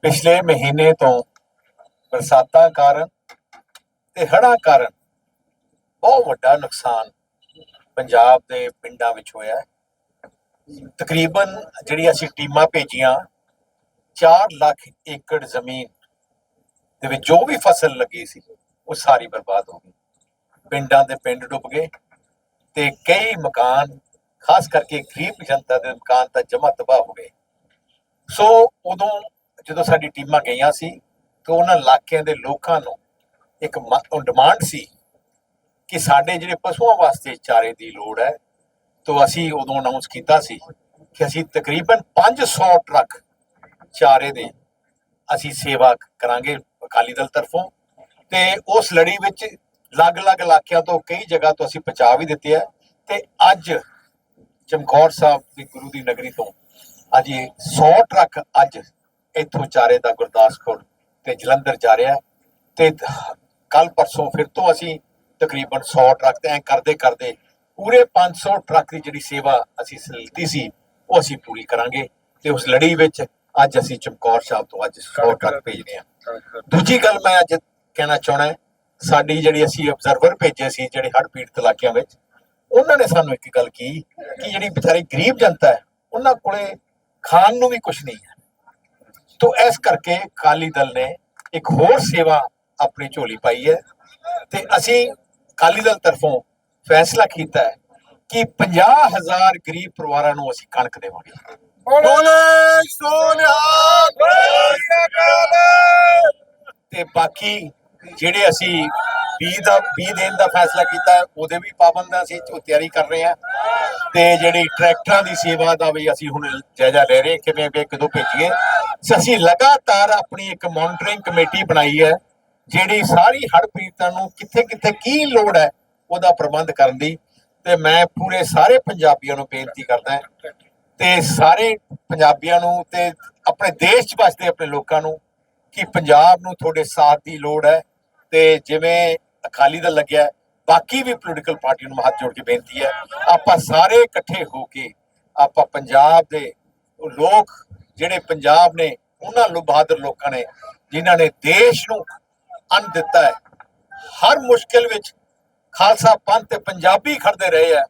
ਪਿਛਲੇ ਮਹੀਨੇ ਤੋਂ ਬਰਸਾਤਾਂ ਕਾਰਨ ਤੇ ਹੜ੍ਹਾਂ ਕਾਰਨ ਬਹੁਤ ਵੱਡਾ ਨੁਕਸਾਨ ਪੰਜਾਬ ਦੇ ਪਿੰਡਾਂ ਵਿੱਚ ਹੋਇਆ ਹੈ। ਤਕਰੀਬਨ ਜਿਹੜੀ ਅਸੀਂ ਟੀਮਾਂ ਭੇਜੀਆਂ 4 ਲੱਖ ਏਕੜ ਜ਼ਮੀਨ ਦੇ ਵਿੱਚ ਜੋ ਵੀ ਫਸਲ ਲੱਗੀ ਸੀ, ਉਹ ਸਾਰੀ ਬਰਬਾਦ ਹੋ ਗਈ। ਪਿੰਡਾਂ ਦੇ ਪਿੰਡ ਡੁੱਬ ਗਏ ਤੇ ਕਈ ਮਕਾਨ, ਖਾਸ ਕਰਕੇ ਗਰੀਬ ਜਨਤਾ ਦੇ ਮਕਾਨ ਤਾਂ ਜਮਾ ਤਬਾਹ ਹੋ ਗਏ। ਸੋ ਉਦੋਂ ਜਦੋਂ ਸਾਡੀ ਟੀਮਾਂ ਗਈਆਂ ਸੀ, ਤਾਂ ਉਹਨਾਂ ਇਲਾਕਿਆਂ ਦੇ ਲੋਕਾਂ ਨੂੰ ਇੱਕ ਡਿਮਾਂਡ ਸੀ ਕਿ ਸਾਡੇ ਜਿਹੜੇ ਪਸ਼ੂਆਂ ਵਾਸਤੇ ਚਾਰੇ ਦੀ ਲੋੜ ਹੈ, ਤੋਂ ਅਸੀਂ ਉਦੋਂ ਅਨਾਉਂਸ ਕੀਤਾ ਸੀ ਕਿ ਅਸੀਂ ਤਕਰੀਬਨ 500 ਟਰੱਕ ਚਾਰੇ ਦੇ ਅਸੀਂ ਸੇਵਾ ਕਰਾਂਗੇ ਅਕਾਲੀ ਦਲ ਤਰਫੋਂ, ਤੇ ਉਸ ਲੜੀ ਵਿੱਚ ਅਲੱਗ-ਅਲੱਗ ਇਲਾਕਿਆਂ ਤੋਂ ਕਈ ਜਗ੍ਹਾ ਤੋਂ ਅਸੀਂ ਪਹੁੰਚਾ ਵੀ ਦਿੱਤੇ ਆ, ਤੇ ਅੱਜ ਚਮਕੌਰ ਸਾਹਿਬ ਦੀ ਗੁਰੂ ਦੀ ਨਗਰੀ ਤੋਂ ਅੱਜ ਇਹ 100 ਟਰੱਕ ਅੱਜ ਇੱਥੋਂ ਚਾਰੇ ਦਾ ਗੁਰਦਾਸਪੁਰ ਤੇ ਜਲੰਧਰ ਜਾ ਰਿਹਾ ਤੇ ਕੱਲ ਪਰਸੋਂ ਫਿਰ ਤੋਂ ਅਸੀਂ ਤਕਰੀਬਨ 100 ਟਰੱਕ ਤੇ ਐ ਕਰਦੇ ਕਰਦੇ ਪੂਰੇ 500 ਟਰੱਕ ਦੀ ਜਿਹੜੀ ਸੇਵਾ ਅਸੀਂ ਲਿੱਤੀ ਸੀ ਉਹ ਅਸੀਂ ਪੂਰੀ ਕਰਾਂਗੇ ਤੇ ਉਸ ਲੜੀ ਵਿੱਚ ਅੱਜ ਅਸੀਂ ਚਮਕੌਰ ਸਾਹਿਬ ਤੋਂ ਅੱਜ 100 ਟਰੱਕ ਭੇਜਦੇ ਹਾਂ। ਦੂਜੀ ਗੱਲ ਮੈਂ ਅੱਜ ਕਹਿਣਾ ਚਾਹਣਾ ਹੈ ਸਾਡੀ ਜਿਹੜੀ ਅਸੀਂ ਅਬਜ਼ਰਵਰ ਭੇਜੇ ਸੀ ਜਿਹੜੇ ਹੜ੍ਹ ਪੀੜਤ ਇਲਾਕਿਆਂ ਵਿੱਚ ਉਹਨਾਂ ਨੇ ਸਾਨੂੰ ਇੱਕ ਗੱਲ ਕੀ ਕਿ ਜਿਹੜੀ ਵਿਚਾਰੀ ਗਰੀਬ ਜਨਤਾ ਹੈ ਉਹਨਾਂ ਕੋਲੇ ਖਾਣ ਨੂੰ ਵੀ ਕੁਝ ਨਹੀਂ ਹੈ। ਤੋਂ ਇਸ ਕਰਕੇ ਕਾਲੀ ਦਲ ਨੇ ਇੱਕ ਹੋਰ ਸੇਵਾ ਆਪਣੀ ਝੋਲੀ ਪਾਈ ਹੈ ਤੇ ਅਸੀਂ ਕਾਲੀ ਦਲ ਤਰਫੋਂ ਫੈਸਲਾ ਕੀਤਾ ਹੈ ਕਿ 50000 ਗਰੀਬ ਪਰਿਵਾਰਾਂ ਨੂੰ ਅਸੀਂ ਕਣਕ ਦੇਵਾਂਗੇ। ਬੋਲੇ ਸੋਨਿਹਾਲ ਤੇ ਬਾਕੀ ਜਿਹੜੇ ਅਸੀਂ ਬੀਜ ਦਾ ਬੀਜ ਦੇਣ ਦਾ ਫੈਸਲਾ ਕੀਤਾ ਉਹਦੇ ਵੀ ਪਾਬੰਦ ਅਸੀਂ ਤਿਆਰੀ ਕਰ ਰਹੇ ਹਾਂ। ਤੇ ਜਿਹੜੀ ਟਰੈਕਟਰਾਂ ਦੀ ਸੇਵਾ ਦਾ ਵੀ ਅਸੀਂ ਹੁਣ ਜਾਇਜ਼ਾ ਲੈ ਰਹੇ ਕਿਵੇਂ ਵੀ ਕਦੋਂ ਭੇਜੀਏ। ਸੋ ਅਸੀਂ ਲਗਾਤਾਰ ਆਪਣੀ ਇੱਕ ਮੋਨਿਟਰਿੰਗ ਕਮੇਟੀ ਬਣਾਈ ਹੈ, ਜਿਹੜੀ ਸਾਰੀ ਹੜ੍ਹ ਪੀੜਤਾਂ ਨੂੰ ਕਿੱਥੇ ਕਿੱਥੇ ਕੀ ਲੋੜ ਹੈ, ਉਹਦਾ ਪ੍ਰਬੰਧ ਕਰਨ ਦੀ। ਤੇ ਮੈਂ ਪੂਰੇ ਸਾਰੇ ਪੰਜਾਬੀਆਂ ਨੂੰ ਬੇਨਤੀ ਕਰਦਾ ਤੇ ਸਾਰੇ ਪੰਜਾਬੀਆਂ ਨੂੰ ਤੇ ਆਪਣੇ ਦੇਸ਼ 'ਚ ਵਸਦੇ ਆਪਣੇ ਲੋਕਾਂ ਨੂੰ ਕਿ ਪੰਜਾਬ ਨੂੰ ਤੁਹਾਡੇ ਸਾਥ ਦੀ ਲੋੜ ਹੈ ਤੇ ਜਿਵੇਂ ਅਕਾਲੀ ਦਲ ਲੱਗਿਆ, ਬਾਕੀ ਵੀ ਪੋਲੀਟੀਕਲ ਪਾਰਟੀ ਨੂੰ ਹੱਥ ਜੋੜ ਕੇ ਬੇਨਤੀ ਹੈ, ਆਪਾਂ ਸਾਰੇ ਇਕੱਠੇ ਹੋ ਕੇ ਆਪਾਂ ਪੰਜਾਬ ਦੇ ਲੋਕ ਜਿਹੜੇ ਪੰਜਾਬ ਨੇ ਉਹਨਾਂ ਲੋ ਬਹਾਦਰ ਲੋਕਾਂ ਨੇ ਜਿਨ੍ਹਾਂ ਨੇ ਦੇਸ਼ ਨੂੰ ਅੰਨ ਦਿੱਤਾ ਹੈ। ਹਰ ਮੁਸ਼ਕਿਲ ਵਿੱਚ ਖਾਲਸਾ ਪੰਥ ਤੇ ਪੰਜਾਬੀ ਖੜਦੇ ਰਹੇ ਆ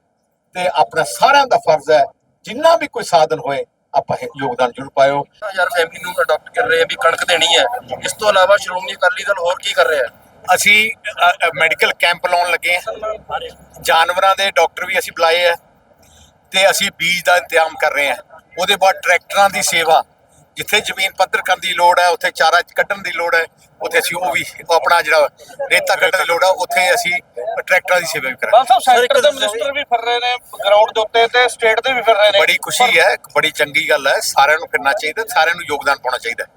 ਤੇ ਆਪਣਾ ਸਾਰਿਆਂ ਦਾ ਫਰਜ਼ ਹੈ ਜਿੰਨਾ ਵੀ ਕੋਈ ਸਾਧਨ ਹੋਏ ਆਪਾਂ ਯੋਗਦਾਨ ਜ਼ਰੂਰ ਪਾਇਓ। ਯਾਰ ਫੈਮਿਲੀ ਨੂੰ ਅਡਾਪਟ ਕਰ ਰਹੇ ਆ ਵੀ ਕਣਕ ਦੇਣੀ ਹੈ। ਇਸ ਤੋਂ ਇਲਾਵਾ ਸ਼੍ਰੋਮਣੀ ਅਕਾਲੀ ਦਲ ਹੋਰ ਕੀ ਕਰ ਰਿਹਾ ਹੈ? ਅਸੀਂ ਮੈਡੀਕਲ ਕੈਂਪ ਲਾਉਣ ਲੱਗੇ ਹਾਂ। ਜਾਨਵਰਾਂ ਦੇ ਡਾਕਟਰ ਵੀ ਅਸੀਂ ਬੁਲਾਏ ਆ ਤੇ ਅਸੀਂ ਬੀਜ ਦਾ ਇੰਤਜ਼ਾਮ ਕਰ ਰਹੇ ਹਾਂ। ਉਹਦੇ ਬਾਅਦ ਟਰੈਕਟਰਾਂ ਦੀ ਸੇਵਾ ਜਿੱਥੇ ਜ਼ਮੀਨ ਪੱਧਰ ਕਰਨ ਦੀ ਲੋੜ ਹੈ ਉੱਥੇ ਚਾਰਾ ਕੱਢਣ ਦੀ ਲੋੜ ਹੈ ਉੱਥੇ ਅਸੀਂ ਉਹ ਵੀ ਆਪਣਾ ਜਿਹੜਾ ਰੇਤਾ ਕੱਢਣ ਦੀ ਲੋੜ ਹੈ ਉੱਥੇ ਅਸੀਂ ਟਰੈਕਟਰਾਂ ਦੀ ਸੇਵਾ ਵੀ ਕਰਾਂਗੇ। ਬਾਲ ਸਾਹਿਬ ਸੈਂਟਰ ਦੇ ਮਿਨਿਸਟਰ ਵੀ ਫਿਰ ਰਹੇ ਨੇ ਗਰਾਊਂਡ ਦੇ ਉੱਤੇ ਤੇ ਸਟੇਟ ਦੇ ਵੀ ਫਿਰ ਰਹੇ ਨੇ। ਬੜੀ ਖੁਸ਼ੀ ਹੈ ਬੜੀ ਚੰਗੀ ਗੱਲ ਹੈ ਸਾਰਿਆਂ ਨੂੰ ਫਿਰਨਾ ਚਾਹੀਦਾ ਸਾਰਿਆਂ ਨੂੰ ਯੋਗਦਾਨ ਪਾਉਣਾ ਚਾਹੀਦਾ